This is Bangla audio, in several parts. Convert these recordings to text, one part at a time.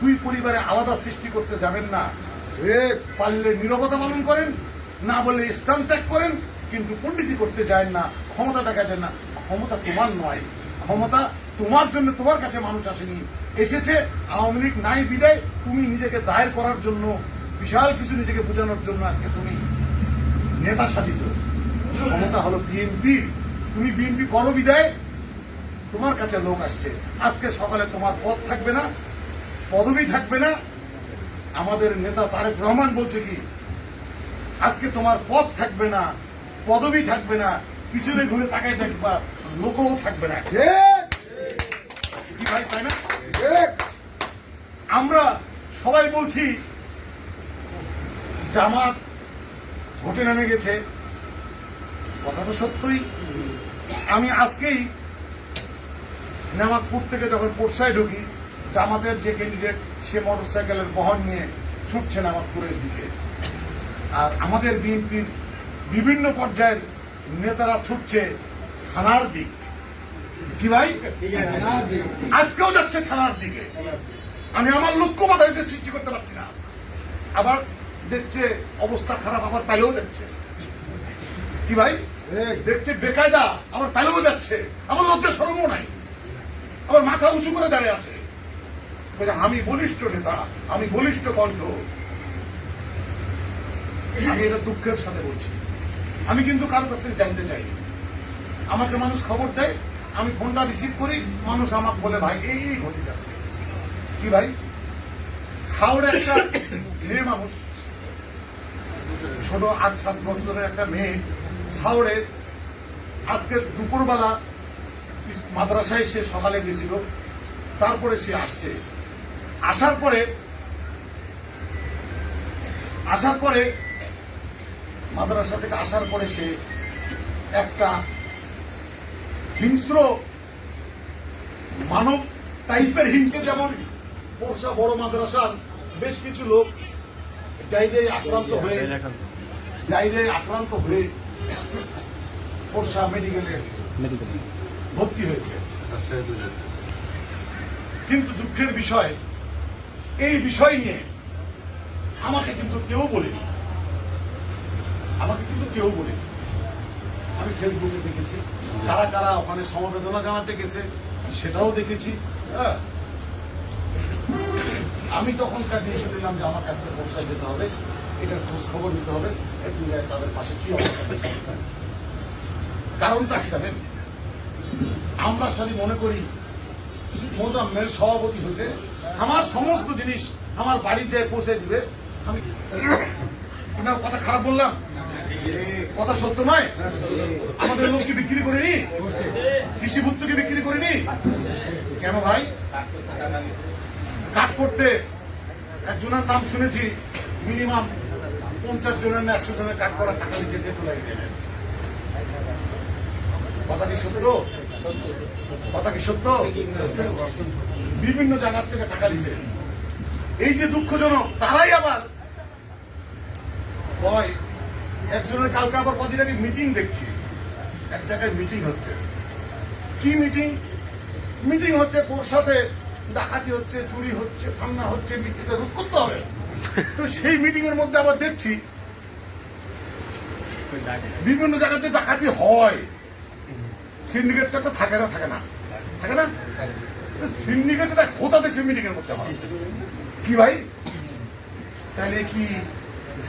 দুই পরিবারে আলাদা সৃষ্টি করতে যাবেন না। এ পারলে নীরবতা পালন করেন, না বললে স্থান ত্যাগ করেন, কিন্তু পণ্ডিতি করতে যায় না, ক্ষমতা দেখা যায় না। ক্ষমতা তোমার নয়, ক্ষমতা তোমার জন্য তোমার কাছে মানুষ আসেনি। এসেছে, আওয়ামী লীগ নাই বিদায়, তুমি নিজেকে জাহের করার জন্য, বিশাল কিছু নিজেকে বোঝানোর জন্য আজকে তুমি নেতা সাজিছ ক্ষমতা হলো বিএনপি। তুমি বিএনপি করো বিদায়, তোমার কাছে লোক আসছে। আজকে সকালে তোমার পথ থাকবে না পদবি থাকবে না। আমাদের নেতা তারেক রহমান বলছে কি আজকে তোমার পদ থাকবে না পদবি থাকবে না পিছনে ঘুরে তাকাই থাকবা লোকও থাকবে না। ভাই তাই না? আমরা সবাই বলছি জামাত ভোটে নেমে গেছে। কথা তো সত্যই। আমি আজকেই নেমাতপুর থেকে যখন পোরশায় ঢুকি জামাতের যে ক্যান্ডিডেট সে মোটরসাইকেলের বহন নিয়ে ছুটছে নেমাতপুরের দিকে। আর আমাদের বিএনপির বিভিন্ন পর্যায়ের নেতারা ছুটছে থানার দিক। কি ভাই? আজকেও যাচ্ছে থানার দিকে। আমি আমার লক্ষ্য বাধাইতে সৃষ্টি করতে পারছি না। আবার দেখছে অবস্থা খারাপ, আবার পেলেও যাচ্ছে। কি ভাই? দেখছে বেকায়দা আমার পেলেও যাচ্ছে। আমার লজ্জা সরমও নাই। আমার মাথা উঁচু করে দাঁড়িয়ে আছে। আমি বলিষ্ঠ নেতা, আমি বলিষ্ঠ কণ্ঠ। আমি এটা দুঃখের সাথে বলছি। আমি কিন্তু কারোর কাছ থেকে জানতে চাই। আমাকে মানুষ খবর দেয়, আমি ফোনটা রিসিভ করি, মানুষ আমাকে বলে, ভাই, এই এই ঘটিস আছে কি ভাই? সাউর একটা মেয়ে মানুষ, ছোট আট, সাত বছরের একটা মেয়ে, সাউরে আজকে দুপুরবেলা মাদ্রাসায় সে সকালে গেছিল, তারপরে সে আসছে। আসার পরে আসার পরে মাদ্রাসা থেকে আসার পরে সে একটা হিংস্র মানব টাইপের হিংস্র যেমন পোষা বড় মাদ্রাসার বেশ কিছু লোক ডাইরিয়ায় আক্রান্ত হয়ে ডাইরিয়ায় আক্রান্ত হয়ে পোষা মেডিকেলে ভর্তি হয়েছে। কিন্তু দুঃখের বিষয় এই বিষয় নিয়ে আমাকে কিন্তু কেউ বলেনি। আমাকে কিন্তু কেউ বলেনি। আমি ফেসবুকে দেখেছি। কারা কারা ওখানে সমবেদনা জানাতে গেছে সেটাও দেখেছি। হ্যাঁ। আমি তখনকার ডিসিশন নিলাম যে আমার কাছে বর্ষায় যেতে হবে, এটার খোঁজ খবর নিতে হবে একটু তাদের পাশে কি অবস্থা। কারণটা কি জানেন? আমরা সারি মনে করি, মোজাম্মেল সভাপতি হয়েছে আমার সমস্ত জিনিস আমার বাড়িতে পৌঁছে দিবে। আমি কথা খারাপ বললাম? কথা সত্য নয়? আমাদের লোক কি বিক্রি করিনি? কৃষি ভুত্তুকে বিক্রি করিনি? কেন ভাই? কাট করতে একজনের নাম শুনেছি, মিনিমাম পঞ্চাশ জনের না একশো জনের কাট করার টাকা নিচে দিয়ে কথা কি সত্য? কথা কি সত্য? বিভিন্ন জায়গার থেকে টাকা দিছে। এই যে দুঃখজনক, তারাই আবার একজনের কালকে আবার কদিন আগে মিটিং দেখছি। এক জায়গায় মিটিং হচ্ছে। কি মিটিং মিটিং হচ্ছে ওর সাথে ডাকাতি হচ্ছে, চুরি হচ্ছে ঠান্ডা হচ্ছে মিটিংটা রোধ করতে হবে। তো সেই মিটিং এর মধ্যে আবার দেখছি, বিভিন্ন জায়গাতে ডাকাতি হয়। সিন্ডিকেটটা তো থাকে না থাকে না। থাকে না? সিন্ডিকেটটা কোথা দেখছে মিটিং মধ্যে হয়? কি ভাই? তাহলে কি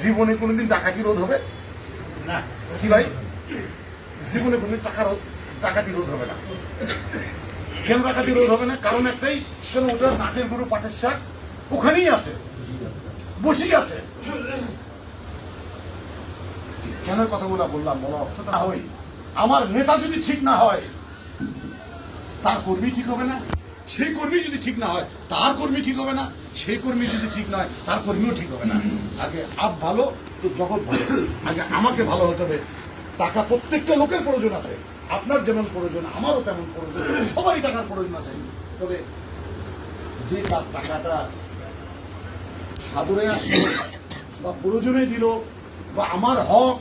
জীবনে কোনোদিন ডাকাতি রোধ হবে? না। কি ভাই? জীবনে কোনোদিন টাকা রোধ ডাকাতি রোধ হবে না? কেন ডাকাতি রোধ হবে না? কারণ একটাই কেন ওটা নাটের গরু পাটের শাক? ওখানেই আছে। বসেই আছে। কেন কথাগুলো বললাম? বলা। অর্থ না হই আমার নেতা যদি ঠিক না হয়, তার কর্মী ঠিক হবে না। সেই কর্মী যদি ঠিক না হয়, তার কর্মী ঠিক হবে না। সেই কর্মী যদি ঠিক নয় তার কর্মীও ঠিক হবে না। আগে আপ ভালো তো জগৎ ভালো। আগে আমাকে ভালো হতে হবে। টাকা প্রত্যেকটা লোকের প্রয়োজন আছে। আপনার যেমন প্রয়োজন, আমারও তেমন প্রয়োজন। সবারই টাকার প্রয়োজন আছে। তবে যে তার টাকাটা সাদরে আসলো, বা প্রয়োজনে দিল, বা আমার হক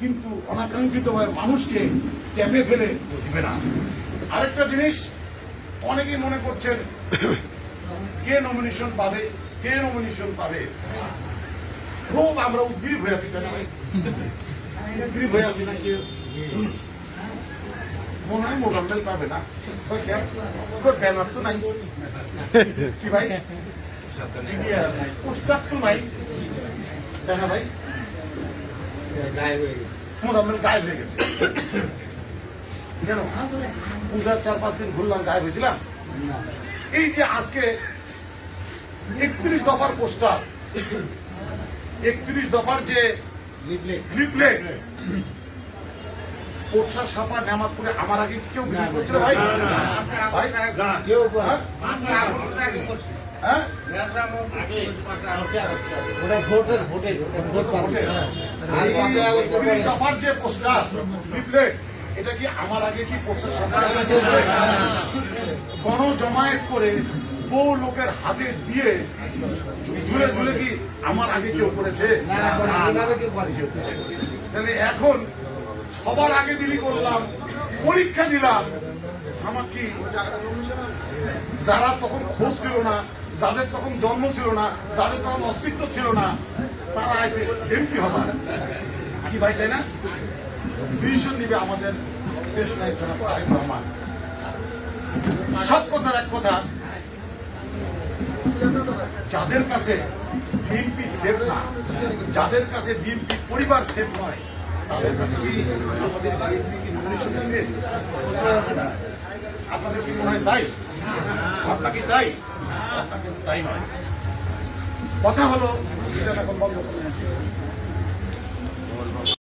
কিন্তু অনাকাঙ্ক্ষিতভাবে মানুষকে ট্যাপে ফেলে দিবে না। আরেকটা জিনিস অনেকেই মনে করছেন কে নমিনেশন পাবে কে নমিনেশন পাবে? খুব আমরা উদ্গ্রীব হয়ে আছি তাই না ভাই? উদ্গ্রীব হয়ে আছি না কেউ মনে হয় মোবাইল পাবে না। তোর ব্যানার তো নাই। কি ভাই? পোস্টার তো নাই তাই না ভাই মোজাম্মেল গায়েব হয়ে গেছে। কেন? পূজার চার পাঁচ দিন ঘুরলাম গায়েব হয়েছিলাম। এই যে আজকে একত্রিশ দফার পোস্টার একত্রিশ দফার যে লিফলেট। পোষা সাপা নামাজপুরে আমার আগে কেউ বিক্রি করছিল ভাই ভাই কেউ হ্যাঁ? হ্যাঁ ওটা ভোটের ভোটের ভোট পাবে আর পাঁচই আগস্টের পরে এই দফার যে পোস্টার লিফলেট এটা কি আমার আগে কি পোস্টার সাপা গণ জমায়েত করে বহু লোকের হাতে দিয়ে ঝুলে ঝুলে কি আমার আগে কেউ করেছে তাহলে এখন সবার আগে বিলি করলাম, পরীক্ষা দিলাম। আমার কি, যারা তখন খোঁজ ছিল না, যাদের তখন জন্ম ছিল না, যাদের তখন অস্তিত্ব ছিল না, তারা আছে এমপি হবার। কি ভাই, তাই না? ডিসিশন নিবে আমাদের দেশ সব কথার এক কথা। যাদের কাছে বিএনপি সেফ না, যাদের কাছে বিএনপি পরিবার সেফ নয় আপনাদের কি মনে হয় তাই আপনাকে তাই আপনার কিন্তু তাই নয় কথা হলো এখন বন্ধ।